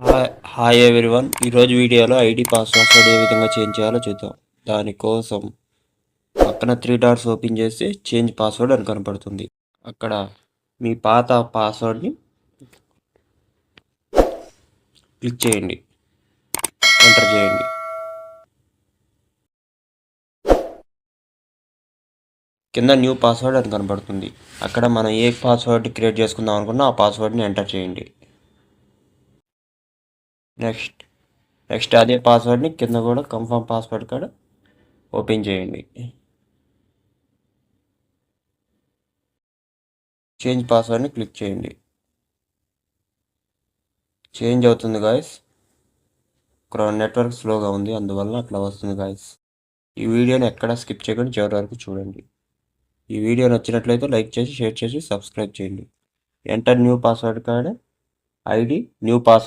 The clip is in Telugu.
హాయ్ హాయ్ ఎవ్రీవన్ ఈరోజు వీడియోలో ఐడి పాస్వర్డ్ ఏ విధంగా చేంజ్ చేయాలో చూద్దాం. దానికోసం పక్కన త్రీ డాట్స్ ఓపెన్ చేసి చేంజ్ పాస్వర్డ్ అని కనపడుతుంది. అక్కడ మీ పాత పాస్వర్డ్ని క్లిక్ చేయండి. ఎంటర్ చేయండి. కింద న్యూ పాస్వర్డ్ అని కనపడుతుంది. అక్కడ మనం ఏ పాస్వర్డ్ క్రియేట్ చేసుకుందాం అనుకున్నా ఆ పాస్వర్డ్ని ఎంటర్ చేయండి. నెక్స్ట్ నెక్స్ట్ అదే పాస్వర్డ్ని కింద కూడా కన్ఫర్మ్ పాస్వర్డ్ కాడ ఓపెన్ చేయండి. చేంజ్ పాస్వర్డ్ని క్లిక్ చేయండి. చేంజ్ అవుతుంది గాయస్ ఇక్కడ నెట్వర్క్ స్లోగా ఉంది అందువల్ల అట్లా వస్తుంది గాయస్ ఈ వీడియోని ఎక్కడ స్కిప్ చేయకుండా చివరి వరకు చూడండి. ఈ వీడియో నచ్చినట్లయితే లైక్ చేసి షేర్ చేసి సబ్స్క్రైబ్ చేయండి. ఎంటర్ న్యూ పాస్వర్డ్ కాడ ఐడి న్యూ పాస్వర్డ్